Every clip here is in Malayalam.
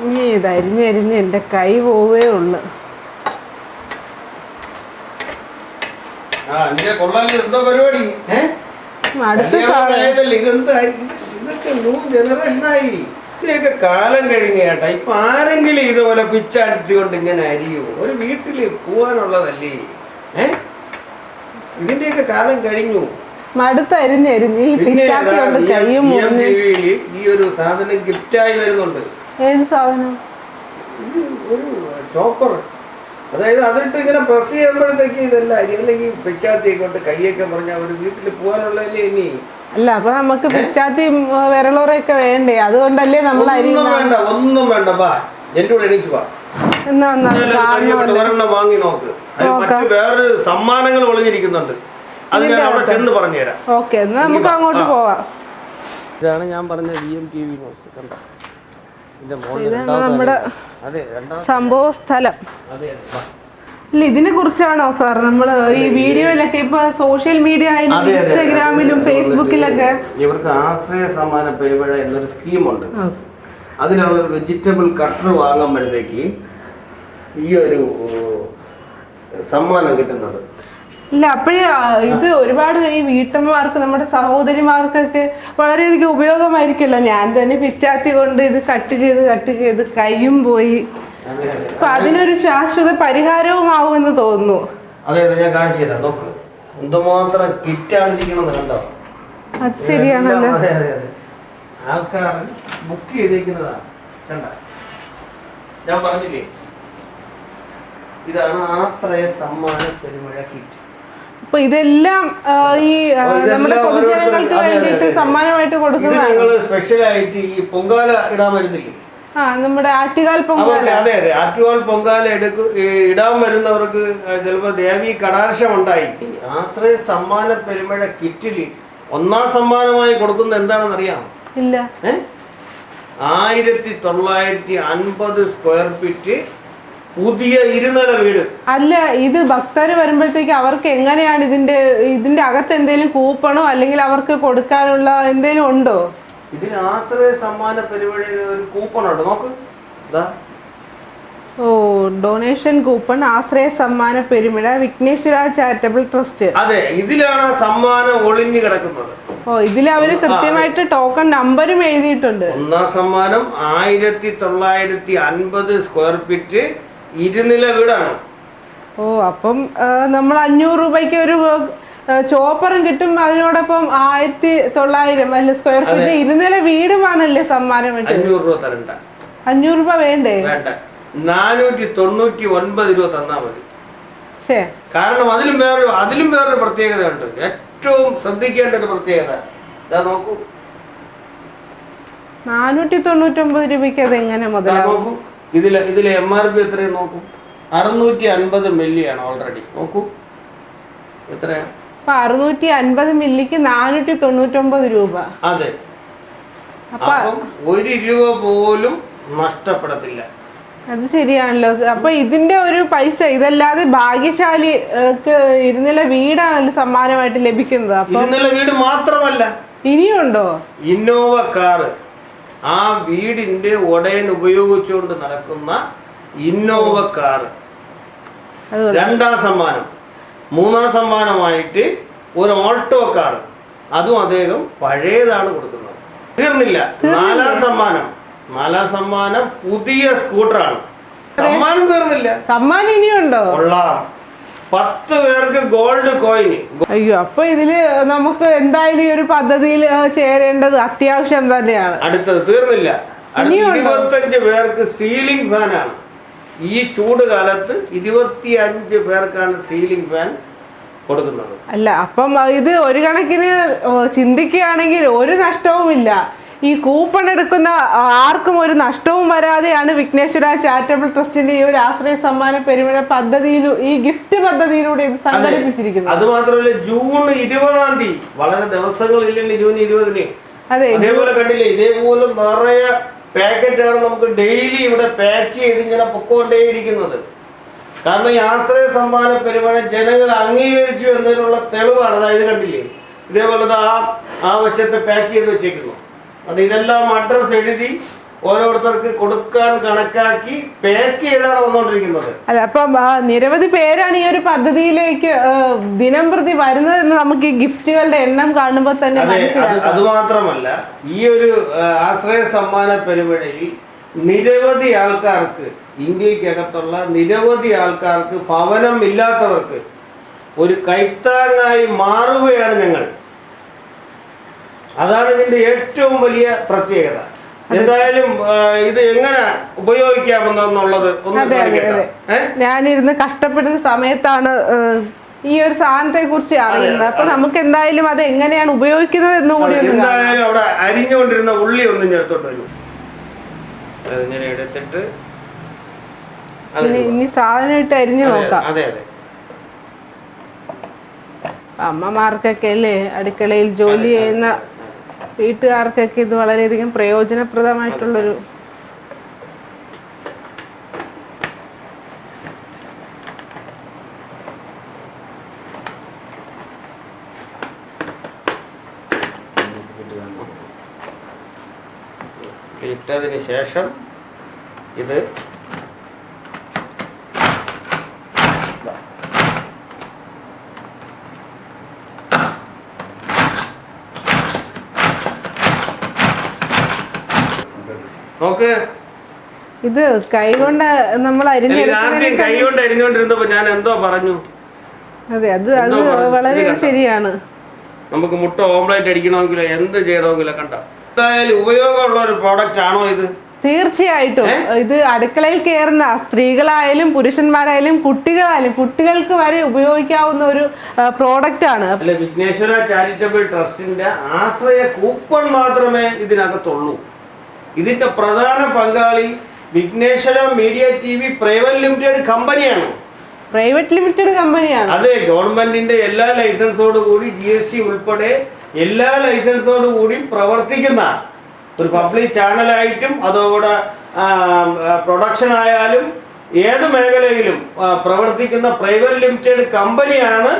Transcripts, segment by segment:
ഇനി ഇത് അരിഞ്ഞരിഞ്ഞ് എന്റെ കൈ പോവേ ഉള്ളു. അടുത്ത? ഇതൊക്കെ ജനറേഷനായി ഇതിയൊക്കെ കാലം കഴിഞ്ഞ ചേട്ടാ ഇപ്പൊ ആരെങ്കിലും ഇതുപോലെ പിച്ചാടിച്ചുകൊണ്ട് കൊണ്ട് ഇങ്ങനെ അരിയോ? ഒരു വീട്ടിൽ പോവാനുള്ളതല്ലേ? ഏ? ഇതിന്റെയൊക്കെ കാലം കഴിഞ്ഞു. മടുത്ത് അരിഞ്ഞരിഞ്ഞ് ഈ പിച്ചാത്തി കൊണ്ട് കൈയും ഈ ഒരു സാധനം ഗിഫ്റ്റായി വരുന്നുണ്ട്. ഏത് സാധനം? ഒരു ചോപ്പർ. അതായത് അതിട്ട് ഇങ്ങനെ പ്രസ് ചെയ്യുമ്പോഴത്തേക്ക് ഇതെല്ലാം അരി അല്ലെങ്കിൽ പിച്ചാത്തി കൊണ്ട് കൈയൊക്കെ പറഞ്ഞ ഒരു വീട്ടിൽ പോകാനുള്ളതല്ലേ ഇനി? അല്ല അപ്പൊ നമുക്ക് പിച്ചാത്തി വിരലോറയൊക്കെ വേണ്ടേ? അതുകൊണ്ടല്ലേ നമ്മൾ ഒന്നും വേണ്ട ഒന്നും വേണ്ട. ബാ എന്റെ കൂടെ എണീച്ചു വാ. ഒരെണ്ണം വാങ്ങി നോക്ക്. അതിൽ മറ്റു വേറൊരു സമ്മാനങ്ങൾ ഒളിഞ്ഞിരിക്കുന്നുണ്ട്. അത് ഞാൻ അവിടെ ചെന്ന് പറഞ്ഞുതരാം. ഓക്കെ എന്നാ നമുക്ക് അങ്ങോട്ട് പോവാം. ഇതാണ് ഞാൻ പറഞ്ഞ V M T V news കണ്ട? ഇതാണ് നമ്മുടെ സംഭവ സ്ഥലം. അല്ല ഇതിനെ കുറിച്ചാണോ സാർ? നമ്മൾ ഈ വീഡിയോയിലൊക്കെ ഇപ്പൊ സോഷ്യൽ മീഡിയ ആയാലും. ഇൻസ്റ്റാഗ്രാമിലും ഫേസ്ബുക്കിലൊക്കെ ഇവർക്ക് ആശ്രയ സമ്മാന പെരുമഴ എന്നൊരു സ്കീമുണ്ട്. അതിലാണ് ഒരു വെജിറ്റബിൾ കട്ടർ വാങ്ങുമ്പോഴത്തേക്ക് ഈ ഒരു സമ്മാനം കിട്ടുന്നത്. ഇല്ല അപ്പോഴേ ഇത് ഒരുപാട് ഈ വീട്ടമ്മമാർക്ക് നമ്മുടെ സഹോദരിമാർക്കൊക്കെ വളരെയധികം ഉപയോഗമായിരിക്കുമല്ലോ. ഞാൻ തന്നെ പിച്ചാത്തി കൊണ്ട് ഇത് കട്ട് ചെയ്ത് കട്ട് ചെയ്ത് കൈയും പോയി. അപ്പൊ അതിനൊരു ശാശ്വത പരിഹാരവുമാവുമെന്ന് തോന്നുന്നു. അതെ അതെ ഞാൻ കാണിച്ചു തരാം. നോക്ക്. എന്തുമാത്രം കിറ്റാണ് ഇരിക്കണത് കണ്ടോ? അത് ശരിയാണല്ലോ. അതെ അതെ അതെ. ആൾക്കാർ ബുക്ക് ചെയ്തേക്കുന്നതാണ് കണ്ട. ഞാൻ പറഞ്ഞില്ലേ? ഇതാണ് ആശ്രയ സമ്മാന പെരുമഴ കിറ്റ്. അപ്പൊ ഇതെല്ലാം ഈ നമ്മുടെ പൊതുജനങ്ങൾക്ക് വേണ്ടിട്ട് വേണ്ടിയിട്ട് സമ്മാനമായിട്ട് കൊടുക്കുന്നതാണ്. സ്പെഷ്യലായിട്ട് ഈ പൊങ്കാല ഇടാൻ വരുന്നില്ലേ? ആ നമ്മുടെ ആറ്റുകാൽ പൊങ്കാല. അതെ അതെ. ആറ്റുകാൽ പൊങ്കാല എടുക്കു ഇടാൻ വരുന്നവർക്ക് ചിലപ്പോൾ ദേവി കടാർഷം ഉണ്ടായി ആശ്രയ സമ്മാന പെരുമഴ കിറ്റിൽ ഒന്നാം സമ്മാനമായി കൊടുക്കുന്നത് എന്താണെന്ന് അറിയാം ഇല്ല? ആയിരത്തി തൊള്ളായിരത്തി അൻപത് സ്ക്വയർ ഫീറ്റ് പുതിയ ഇരുനില വീട്. അല്ല ഇത് ഭക്തര് വരുമ്പോഴത്തേക്ക് അവർക്ക് എങ്ങനെയാണ് ഇതിന്റെ ഇതിന്റെ അകത്ത് എന്തെങ്കിലും കൂപ്പണോ അല്ലെങ്കിൽ അവർക്ക് കൊടുക്കാനുള്ള എന്തെങ്കിലും ഉണ്ടോ? ഇതിന് ആശ്രയ സമ്മാന പരിപാടിയിൽ ഒരു കൂപ്പൺ ഉണ്ട്. നോക്ക്. ഓ ഡൊണേഷൻ കൂപ്പൺ ആശ്രയ സമ്മാന പെരുമിഴ വിഘ്നേശ്വര ചാരിറ്റബിൾ ട്രസ്റ്റ്. അതെ ഇതിലാണ് സമ്മാനം ഒളിഞ്ഞു കിടക്കുന്നത്. ഓ ഇതിൽ അവർ കൃത്യമായിട്ട് ടോക്കൺ നമ്പറും എഴുതിയിട്ടുണ്ട്. ഒന്നാം സമ്മാനം ആയിരത്തി തൊള്ളായിരത്തി അൻപത് സ്ക്വയർ ഫീറ്റ് ഇരുനില വീടാണ്. ഓ അപ്പം നമ്മൾ അഞ്ഞൂറ് രൂപയ്ക്ക് ഒരു ചോപ്പറും കിട്ടും. അതിനോടൊപ്പം ആയിരത്തി തൊള്ളായിരം അല്ലെ സ്ക്വയർ ഫീറ്റ് ഇരുനില വീടുമാണല്ലേ സമ്മാനം അഞ്ഞൂറ് രൂപ തരണ്ട. അഞ്ഞൂറ് രൂപ വേണ്ടേ? വേണ്ട. നാനൂറ്റി തൊണ്ണൂറ്റി ഒൻപത് രൂപ തന്നാ മതി. കാരണം അതിലും വേറെ അതിലും വേറൊരു പ്രത്യേകതയുണ്ട്. ഏറ്റവും ശ്രദ്ധിക്കേണ്ട ഒരു പ്രത്യേകത. ഇതാ നോക്കൂ. നാനൂറ്റി തൊണ്ണൂറ്റി ഒമ്പത് രൂപയ്ക്ക് അത് എങ്ങനെ ഇതാ ഇതിൽ ഇതിലെ എം ആർ പി എത്രയും നോക്കൂ? അറുന്നൂറ്റി അൻപത് മില്ലിയാണ് ഓൾറെഡി നോക്കൂ. എത്രയാണ് അപ്പൊ അറുന്നൂറ്റി അൻപത് മില്ലിക്ക് നാനൂറ്റി തൊണ്ണൂറ്റൊമ്പത് രൂപ. അതെ. അപ്പം ഒരു രൂപ പോലും നഷ്ടപ്പെടത്തില്ല. അത് ശരിയാണല്ലോ. അപ്പൊ ഇതിന്റെ ഒരു പൈസ ഇതല്ലാതെ ഭാഗ്യശാലിക്ക് ഇരുന്നില വീടാണല്ലോ സമ്മാനമായിട്ട് ലഭിക്കുന്നത്. അപ്പൊ ഇരുനില വീട് മാത്രമല്ല. ഇനിയുണ്ടോ? Innova car. ആ വീടിന്റെ ഉടയൻ ഉപയോഗിച്ചുകൊണ്ട് നടക്കുന്ന ഇന്നോവ അത് രണ്ടാം സമ്മാനം. മൂന്നാം സമ്മാനമായിട്ട് ഒരു ഓൾട്ടോ കാർ അതും അദ്ദേഹം പഴയതാണ് കൊടുക്കുന്നത്. തീർന്നില്ല. നാലാം സമ്മാനം. നാലാം സമ്മാനം പുതിയ സ്കൂട്ടറാണ്. സമ്മാനം തീർന്നില്ല. സമ്മാനം ഇനിയുണ്ടോ? കൊള്ളാം. പത്ത് പേർക്ക് ഗോൾഡ് കോയിൻ അയ്യോ അപ്പൊ ഇതിൽ നമുക്ക് എന്തായാലും ഈ ഒരു പദ്ധതിയിൽ ചേരേണ്ടത് അത്യാവശ്യം തന്നെയാണ്. അടുത്തത് തീർന്നില്ല. അടുത്ത? ഇരുപത്തഞ്ച് പേർക്ക് സീലിംഗ് ഫാനാണ് ഈ ചൂട് കാലത്ത് ഇരുപത്തി അഞ്ച് പേർക്കാണ് സീലിംഗ് ഫാൻ കൊടുക്കുന്നത്. അല്ല അപ്പം ഇത് ഒരു കണക്കിന് ചിന്തിക്കുകയാണെങ്കിൽ ഒരു നഷ്ടവുമില്ല. ഈ കൂപ്പൺ എടുക്കുന്ന ആർക്കും ഒരു നഷ്ടവും വരാതെയാണ് വിഘ്നേശ്വര ചാരിറ്റബിൾ ട്രസ്റ്റിന്റെ ഈ ഒരു ആശ്രയ സമ്മാന പെരുമഴ പദ്ധതിയിലും ഈ ഗിഫ്റ്റ് പദ്ധതിയിലൂടെ ഇത് സംഘടിപ്പിച്ചിരിക്കുന്നത്. അത് മാത്രമല്ല ജൂൺ ഇരുപതാം തീയതി വളരെ ദിവസങ്ങൾ ഇല്ലെങ്കിൽ ജൂൺ ഇരുപതിന്. അതെ അതേപോലെ കണ്ടില്ലേ ഇതേപോലെ നിറയെ പാക്കറ്റാണ് നമുക്ക് ഡെയിലി ഇവിടെ പാക്ക് ചെയ്ത് ഇങ്ങനെ പൊക്കോണ്ടേയിരിക്കുന്നത്. കാരണം ഈ ആശ്രയ സമ്മാന പെരുമഴ ജനങ്ങൾ അംഗീകരിച്ചു എന്നതിനുള്ള തെളിവാണ്. അതായത് കണ്ടില്ലേ ഇതേപോലെ ആ ആ വശത്തെ പാക്ക് ചെയ്ത് വെച്ചേക്കുന്നു. അത് ഇതെല്ലാം അഡ്രസ് എഴുതി ഓരോരുത്തർക്ക് കൊടുക്കാൻ കണക്കാക്കി പാക്ക് ചെയ്താണ് വന്നുകൊണ്ടിരിക്കുന്നത്. അല്ല അപ്പം നിരവധി പേരാണ് ഈ ഒരു പദ്ധതിയിലേക്ക് ദിനം പ്രതി വരുന്നത് എന്ന് നമുക്ക് ഈ ഗിഫ്റ്റുകളുടെ എണ്ണം കാണുമ്പോൾ തന്നെ അതെ അത് മാത്രമല്ല ഈ ഒരു ആശ്രയ സമ്മാന പരിപാടിയിൽ നിരവധി ആൾക്കാർക്ക് ഇന്ത്യക്കകത്തുള്ള നിരവധി ആൾക്കാർക്ക് ഭവനം ഇല്ലാത്തവർക്ക് ഒരു കൈത്താങ്ങായി മാറുകയാണ് ഞങ്ങൾ. അതാണ് ഇതിന്റെ ഏറ്റവും വലിയ പ്രത്യേകത. എന്തായാലും ഇത് എങ്ങനെ ഉപയോഗിക്കാമെന്നുള്ളത് ഞാനിരുന്ന് കഷ്ടപ്പെടുന്ന സമയത്താണ് ഈ ഒരു സാധനത്തെ കുറിച്ച് അറിയുന്നത്. അപ്പൊ നമുക്ക് എന്തായാലും അത് എങ്ങനെയാണ് ഉപയോഗിക്കുന്നത് എന്ന് കൂടി എന്തായാലും അവിടെ അരിഞ്ഞുകൊണ്ടിരുന്ന ഉള്ളി ഒന്നും ചേർത്തോട്ട് വരും. അതിങ്ങനെ എടുത്തിട്ട് ഇനി ഇനി സാധനം ഇട്ട് അരിഞ്ഞു നോക്കാം. അതെ അതെ. അമ്മമാർക്കൊക്കെ അല്ലേ അടുക്കളയിൽ ജോലി ചെയ്യുന്ന വീട്ടുകാർക്കൊക്കെ ഇത് വളരെയധികം പ്രയോജനപ്രദമായിട്ടുള്ളൊരു ഇട്ടതിന് ശേഷം ഇത് നോക്ക്. ഇത് കൈകൊണ്ട് നമ്മൾ എനിക്ക് ആദ്യം അരിഞ്ഞെടുക്കുന്നതിന് കൈ കൊണ്ട് അരിഞ്ഞുകൊണ്ടിരുന്നപ്പോ ഞാൻ എന്തോ പറഞ്ഞു. അതെ അത് അത് വളരെ ശരിയാണ്. നമുക്ക് മുട്ട ഓംലേറ്റ് അടിക്കണമെങ്കിലോ? എന്ത് ചെയ്യണമെങ്കിലോ കണ്ട? എന്തായാലും ഉപയോഗമുള്ള ഒരു പ്രോഡക്റ്റ് ആണോ ഇത്? തീർച്ചയായിട്ടും. ഇത് അടുക്കളയിൽ കയറുന്ന സ്ത്രീകളായാലും പുരുഷന്മാരായാലും കുട്ടികളായാലും കുട്ടികൾക്ക് വരെ ഉപയോഗിക്കാവുന്ന ഒരു പ്രോഡക്റ്റ് ആണ്. വിഘ്നേശ്വര ചാരിറ്റബിൾ ട്രസ്റ്റിന്റെ ആശ്രയ കൂപ്പൺ മാത്രമേ ഇതിനകത്തുള്ളൂ. ഇതിന്റെ പ്രധാന പങ്കാളി Vighneshwara media T V private limited കമ്പനിയാണ്. പ്രൈവറ്റ് ലിമിറ്റഡ് കമ്പനിയാണ്. അതെ ഗവൺമെന്റിന്റെ എല്ലാ ലൈസൻസോട് കൂടി ജി എസ് ടി ഉൾപ്പെടെ എല്ലാ ലൈസൻസോട് കൂടി പ്രവർത്തിക്കുന്ന ഒരു പബ്ലിക് ചാനലായിട്ടും അതോടെ പ്രൊഡക്ഷൻ ആയാലും ഏത് മേഖലയിലും പ്രവർത്തിക്കുന്ന പ്രൈവറ്റ് ലിമിറ്റഡ് കമ്പനിയാണ്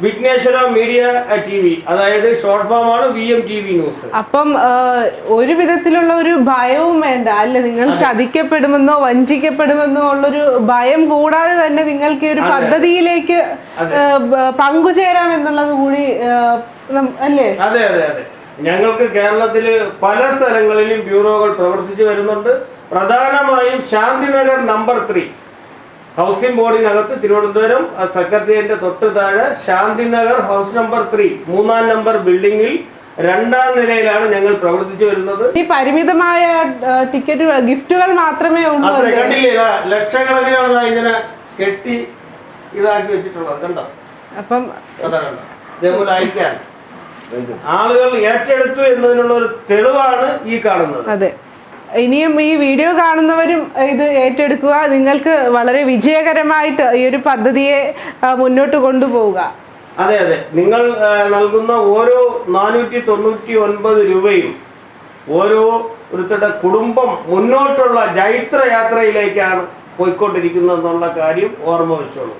വിഘ്നേശ്വര മീഡിയ ടി വി അതായത് ഷോർട്ട് ഫോം ആണ് V M T V news അപ്പം ഒരു വിധത്തിലുള്ള ഒരു ഭയവും വേണ്ട. അല്ല? നിങ്ങൾ ചതിക്കപ്പെടുമെന്നോ വഞ്ചിക്കപ്പെടുമെന്നോ ഉള്ളൊരു ഭയം കൂടാതെ തന്നെ നിങ്ങൾക്ക് ഒരു പദ്ധതിയിലേക്ക് പങ്കുചേരാം എന്നുള്ളത് കൂടി അല്ലേ? അതെ അതെ അതെ. ഞങ്ങൾക്ക് കേരളത്തിൽ പല സ്ഥലങ്ങളിലും ബ്യൂറോകൾ പ്രവർത്തിച്ചു വരുന്നുണ്ട്. പ്രധാനമായും ശാന്തിനഗർ നമ്പർ ത്രീ. ഹൗസിംഗ് ബോർഡിനകത്ത് തിരുവനന്തപുരം സെക്രട്ടേറിയറ്റിന്റെ തൊട്ട് താഴെ ശാന്തിനഗർ ഹൗസ് നമ്പർ ത്രീ മൂന്നാം നമ്പർ ബിൽഡിംഗിൽ രണ്ടാം നിലയിലാണ് ഞങ്ങൾ പ്രവർത്തിച്ചു വരുന്നത്. ഈ പരിമിതമായ ടിക്കറ്റ് ഗിഫ്റ്റുകൾ മാത്രമേ ഉള്ളൂ കണ്ടില്ലേ? ലക്ഷക്കണക്കിനാണ് ഇങ്ങനെ കെട്ടി ഇതാക്കി വെച്ചിട്ടുള്ളത്. കണ്ടോ? അപ്പം ഇതേപോലെ അയക്കാൻ. ആളുകൾ ഏറ്റെടുത്തു എന്നതിനുള്ള ഒരു തെളിവാണ് ഈ കാണുന്നത്. അതെ. ഇനിയും ഈ വീഡിയോ കാണുന്നവരും ഇത് ഏറ്റെടുക്കുക. നിങ്ങൾക്ക് വളരെ വിജയകരമായിട്ട് ഈ ഒരു പദ്ധതിയെ മുന്നോട്ട് കൊണ്ടുപോവുക. അതെ അതെ. നിങ്ങൾ നൽകുന്ന ഓരോ നാനൂറ്റി തൊണ്ണൂറ്റി ഒൻപത് രൂപയും ഓരോ ഒരുത്തരുടെ കുടുംബം മുന്നോട്ടുള്ള ജൈത്രയാത്രയിലേക്കാണ് പോയിക്കൊണ്ടിരിക്കുന്നതെന്നുള്ള കാര്യം ഓർമ്മ വെച്ചോളൂ